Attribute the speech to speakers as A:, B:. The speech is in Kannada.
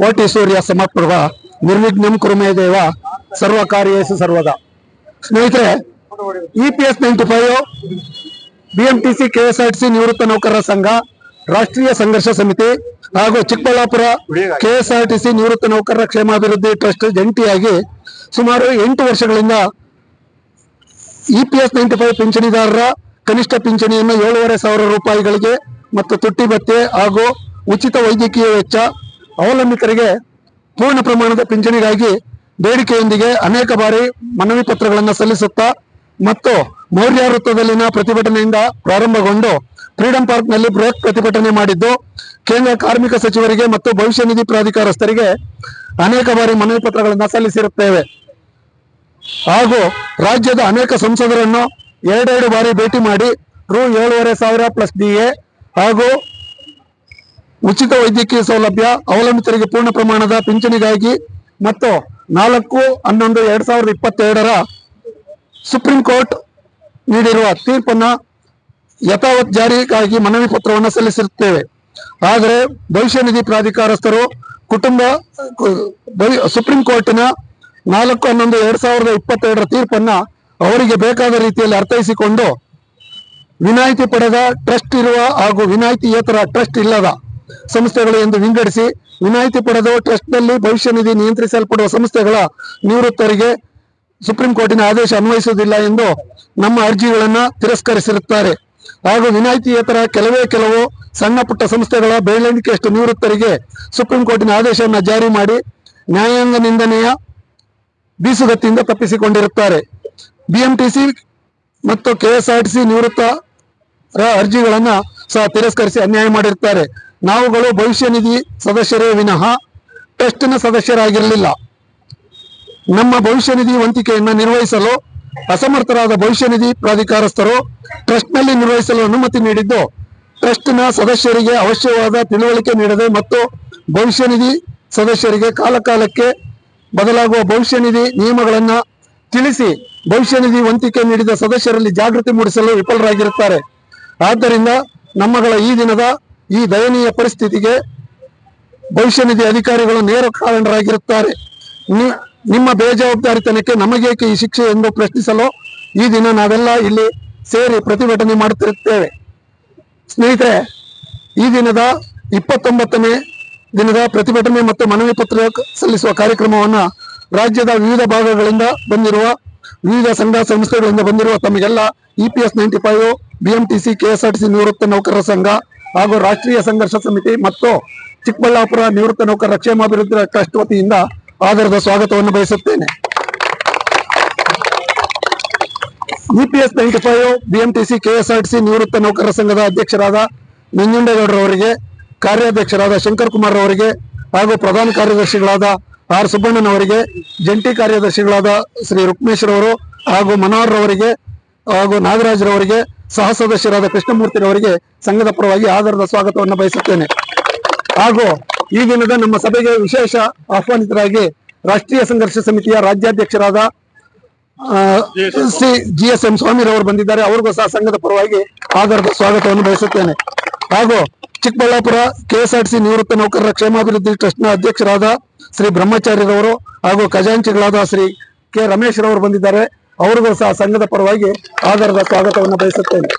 A: ಕೋಟಿ ಸೂರ್ಯ ಸಮಪ್ರಭ ನಿರ್ವಿಘ್ನಂ ಕುರುಮೇ ದೇವ ಸರ್ವ ಕಾರ್ಯೇಸು ಸರ್ವದ. ಸ್ನೇಹಿತರೆ E P S ninety five BMTC KSRTC ನಿವೃತ್ತ ನೌಕರರ ಸಂಘ, ರಾಷ್ಟ್ರೀಯ ಸಂಘರ್ಷ ಸಮಿತಿ ಹಾಗೂ ಚಿಕ್ಕಬಳ್ಳಾಪುರ ಕೆಎಸ್ಆರ್ಟಿಸಿ ನಿವೃತ್ತ ನೌಕರರ ಕ್ಷೇಮಾಭಿವೃದ್ಧಿ ಟ್ರಸ್ಟ್ ಜಂಟಿಯಾಗಿ ಸುಮಾರು ಎಂಟು ವರ್ಷಗಳಿಂದ E P S ninety five ಪಿಂಚಣಿದಾರರ ಕನಿಷ್ಠ ಪಿಂಚಣಿಯನ್ನು ಏಳೂವರೆ ಸಾವಿರ ರೂಪಾಯಿಗಳಿಗೆ ಮತ್ತು ತುಟ್ಟಿ ಭತ್ಯೆ ಹಾಗೂ ಉಚಿತ ವೈದ್ಯಕೀಯ ವೆಚ್ಚ ಅವಲಂಬಿತರಿಗೆ ಪೂರ್ಣ ಪ್ರಮಾಣದ ಪಿಂಚಣಿಗಾಗಿ ಬೇಡಿಕೆಯೊಂದಿಗೆ ಅನೇಕ ಬಾರಿ ಮನವಿ ಪತ್ರಗಳನ್ನು ಸಲ್ಲಿಸುತ್ತಾ ಮತ್ತು ಮೌರ್ಯ ವೃತ್ತದಲ್ಲಿನ ಪ್ರತಿಭಟನೆಯಿಂದ ಪ್ರಾರಂಭಗೊಂಡು ಫ್ರೀಡಂ ಪಾರ್ಕ್ನಲ್ಲಿ ಬೃಹತ್ ಪ್ರತಿಭಟನೆ ಮಾಡಿದ್ದು, ಕೇಂದ್ರ ಕಾರ್ಮಿಕ ಸಚಿವರಿಗೆ ಮತ್ತು ಭವಿಷ್ಯ ನಿಧಿ ಪ್ರಾಧಿಕಾರಸ್ಥರಿಗೆ ಅನೇಕ ಬಾರಿ ಮನವಿ ಪತ್ರಗಳನ್ನು ಸಲ್ಲಿಸಿರುತ್ತೇವೆ. ಹಾಗೂ ರಾಜ್ಯದ ಅನೇಕ ಸಂಸದರನ್ನು ಎರಡೆರಡು ಬಾರಿ ಭೇಟಿ ಮಾಡಿ, ರು ಏಳುವರೆ ಸಾವಿರ ಪ್ಲಸ್ ಡಿಎ ಹಾಗೂ ಉಚಿತ ವೈದ್ಯಕೀಯ ಸೌಲಭ್ಯ ಅವಲಂಬಿತರಿಗೆ ಪೂರ್ಣ ಪ್ರಮಾಣದ ಪಿಂಚಣಿಗಾಗಿ ಮತ್ತು ನಾಲ್ಕು, ಹನ್ನೊಂದು, ಎರಡ್ ಸಾವಿರದ ಇಪ್ಪತ್ತೆರಡರ ಸುಪ್ರೀಂ ಕೋರ್ಟ್ ನೀಡಿರುವ ತೀರ್ಪನ್ನ ಯಥಾವತ್ ಜಾರಿಗಾಗಿ ಮನವಿ ಪತ್ರವನ್ನು ಸಲ್ಲಿಸಿರುತ್ತೇವೆ. ಆದರೆ ಭವಿಷ್ಯ ನಿಧಿ ಪ್ರಾಧಿಕಾರಸ್ಥರು ಕುಟುಂಬ ಸುಪ್ರೀಂ ಕೋರ್ಟಿನ ನಾಲ್ಕು, ಹನ್ನೊಂದು, ಎರಡ್ ಸಾವಿರದ ಇಪ್ಪತ್ತೆರಡರ ತೀರ್ಪನ್ನ ಅವರಿಗೆ ಬೇಕಾದ ರೀತಿಯಲ್ಲಿ ಅರ್ಥೈಸಿಕೊಂಡು ವಿನಾಯಿತಿ ಪಡೆದ ಟ್ರಸ್ಟ್ ಇರುವ ಹಾಗೂ ವಿನಾಯಿತಿಯೇತರ ಟ್ರಸ್ಟ್ ಇಲ್ಲದ ಸಂಸ್ಥೆಗಳು ಎಂದು ವಿಂಗಡಿಸಿ ವಿನಾಯಿತಿ ಪಡೆದ ಟ್ರಸ್ಟ್ನಲ್ಲಿ ಭವಿಷ್ಯ ನಿಧಿ ನಿಯಂತ್ರಿಸಲ್ಪಡುವ ಸಂಸ್ಥೆಗಳ ನಿವೃತ್ತರಿಗೆ ಸುಪ್ರೀಂ ಕೋರ್ಟಿನ ಆದೇಶ ಅನ್ವಯಿಸುವುದಿಲ್ಲ ಎಂದು ನಮ್ಮ ಅರ್ಜಿಗಳನ್ನ ತಿರಸ್ಕರಿಸಿರುತ್ತಾರೆ. ಹಾಗೂ ವಿನಾಯಿತಿಯೇತರ ಕೆಲವೇ ಕೆಲವು ಸಣ್ಣ ಪುಟ್ಟ ಸಂಸ್ಥೆಗಳ ಬೆಳೆಣಿಕೆಯಷ್ಟು ನಿವೃತ್ತರಿಗೆ ಸುಪ್ರೀಂ ಕೋರ್ಟಿನ ಆದೇಶವನ್ನು ಜಾರಿ ಮಾಡಿ ನ್ಯಾಯಾಂಗ ನಿಂದನೆಯ ಬೀಸುಗತ್ತಿಯಿಂದ ತಪ್ಪಿಸಿಕೊಂಡಿರುತ್ತಾರೆ. ಬಿಎಂಟಿಸಿ ಮತ್ತು ಕೆಎಸ್ಆರ್ಟಿಸಿ ನಿವೃತ್ತ ಅರ್ಜಿಗಳನ್ನ ಸಹ ತಿರಸ್ಕರಿಸಿ ಅನ್ಯಾಯ ಮಾಡಿರುತ್ತಾರೆ. ನಾವುಗಳು ಭವಿಷ್ಯ ನಿಧಿ ಸದಸ್ಯರೇ ವಿನಃ ಟ್ರಸ್ಟ್ನ ಸದಸ್ಯರಾಗಿರಲಿಲ್ಲ. ನಮ್ಮ ಭವಿಷ್ಯ ನಿಧಿ ವಂತಿಕೆಯನ್ನು ನಿರ್ವಹಿಸಲು ಅಸಮರ್ಥರಾದ ಭವಿಷ್ಯ ನಿಧಿ ಪ್ರಾಧಿಕಾರಸ್ಥರು ಟ್ರಸ್ಟ್ನಲ್ಲಿ ನಿರ್ವಹಿಸಲು ಅನುಮತಿ ನೀಡಿದ್ದು, ಟ್ರಸ್ಟ್ನ ಸದಸ್ಯರಿಗೆ ಅವಶ್ಯವಾದ ತಿಳುವಳಿಕೆ ನೀಡದೆ ಮತ್ತು ಭವಿಷ್ಯ ನಿಧಿ ಸದಸ್ಯರಿಗೆ ಕಾಲಕಾಲಕ್ಕೆ ಬದಲಾಗುವ ಭವಿಷ್ಯ ನಿಧಿ ನಿಯಮಗಳನ್ನು ತಿಳಿಸಿ ಭವಿಷ್ಯ ನಿಧಿ ವಂತಿಕೆ ನೀಡಿದ ಸದಸ್ಯರಲ್ಲಿ ಜಾಗೃತಿ ಮೂಡಿಸಲು ವಿಫಲರಾಗಿರುತ್ತಾರೆ. ಆದ್ದರಿಂದ ನಮ್ಮಗಳ ಈ ದಿನದ ಈ ದಯನೀಯ ಪರಿಸ್ಥಿತಿಗೆ ಭವಿಷ್ಯ ನಿಧಿ ಅಧಿಕಾರಿಗಳು ನೇರ ಕಾರಣರಾಗಿರುತ್ತಾರೆ ನಿಮ್ಮ ಬೇಜವಾಬ್ದಾರಿತನಕ್ಕೆ ನಮಗೇಕೆ ಈ ಶಿಕ್ಷೆ ಎಂದು ಪ್ರಶ್ನಿಸಲು ಈ ದಿನ ನಾವೆಲ್ಲ ಇಲ್ಲಿ ಸೇರಿ ಪ್ರತಿಭಟನೆ ಮಾಡುತ್ತಿರುತ್ತೇವೆ. ಸ್ನೇಹಿತರೆ, ಈ ದಿನದ ಇಪ್ಪತ್ತೊಂಬತ್ತನೇ ದಿನದ ಪ್ರತಿಭಟನೆ ಮತ್ತು ಮನವಿ ಪತ್ರ ಸಲ್ಲಿಸುವ ಕಾರ್ಯಕ್ರಮವನ್ನ ರಾಜ್ಯದ ವಿವಿಧ ಭಾಗಗಳಿಂದ ಬಂದಿರುವ ವಿವಿಧ ಸಂಘ ಸಂಸ್ಥೆಗಳಿಂದ ಬಂದಿರುವ ತಮಗೆಲ್ಲ E P S ninety five BMTC KSRTC ನಿವೃತ್ತ ನೌಕರರ ಸಂಘ ಹಾಗೂ ರಾಷ್ಟ್ರೀಯ ಸಂಘರ್ಷ ಸಮಿತಿ ಮತ್ತು ಚಿಕ್ಕಬಳ್ಳಾಪುರ ನಿವೃತ್ತ ನೌಕರರ ಕ್ಷೇಮಾಭಿವೃದ್ಧಿ ಟ್ರಸ್ಟ್ ವತಿಯಿಂದ ಆಧಾರದ ಸ್ವಾಗತವನ್ನು ಬಯಸುತ್ತೇನೆ. EPS ninety five BMTC KSRTC ನಿವೃತ್ತ ನೌಕರರ ಸಂಘದ ಅಧ್ಯಕ್ಷರಾದ ನಂಜುಂಡೇಗೌಡರವರಿಗೆ ಕಾರ್ಯಾಧ್ಯಕ್ಷರಾದ ಶಂಕರ್ ಕುಮಾರ್ ಅವರಿಗೆ ಹಾಗೂ ಪ್ರಧಾನ ಕಾರ್ಯದರ್ಶಿಗಳಾದ ಆರ್ ಸುಬ್ಬಣ್ಣನವರಿಗೆ ಜಂಟಿ ಕಾರ್ಯದರ್ಶಿಗಳಾದ ಶ್ರೀ ರುಕ್ಮೇಶ್ರವರು ಹಾಗೂ ಮನೋಹರ್ ಅವರಿಗೆ ಹಾಗೂ ನಾಗರಾಜ್ರವರಿಗೆ ಸಹ ಸದಸ್ಯರಾದ ಕೃಷ್ಣಮೂರ್ತಿರವರಿಗೆ ಸಂಘದ ಪರವಾಗಿ ಆಧಾರದ ಸ್ವಾಗತವನ್ನು ಬಯಸುತ್ತೇನೆ. ಹಾಗೂ ಈ ದಿನದ ನಮ್ಮ ಸಭೆಗೆ ವಿಶೇಷ ಆಹ್ವಾನಿತರಾಗಿ ರಾಷ್ಟ್ರೀಯ ಸಂಘರ್ಷ ಸಮಿತಿಯ ರಾಜ್ಯಾಧ್ಯಕ್ಷರಾದ ಸಿ ಜಿ ಎಸ್ ಎಂ ಸ್ವಾಮಿರವರು ಬಂದಿದ್ದಾರೆ. ಅವರಿಗೂ ಸಹ ಸಂಘದ ಪರವಾಗಿ ಆಧಾರದ ಸ್ವಾಗತವನ್ನು ಬಯಸುತ್ತೇನೆ. ಹಾಗೂ ಚಿಕ್ಕಬಳ್ಳಾಪುರ ಕೆಎಸ್ಆರ್ಟಿಸಿ ನಿವೃತ್ತ ನೌಕರರ ಕ್ಷೇಮಾಭಿವೃದ್ಧಿ ಟ್ರಸ್ಟ್ನ ಅಧ್ಯಕ್ಷರಾದ ಶ್ರೀ ಬ್ರಹ್ಮಚಾರ್ಯರವರು ಹಾಗೂ ಖಜಾಂಚಿಗಳಾದ ಶ್ರೀ ಕೆ ರಮೇಶ್ ರವರು ಬಂದಿದ್ದಾರೆ. ಅವರಿಗೂ ಸಹ ಸಂಘದ ಪರವಾಗಿ ಆಧಾರದ ಸ್ವಾಗತವನ್ನು ಬಯಸುತ್ತೇನೆ.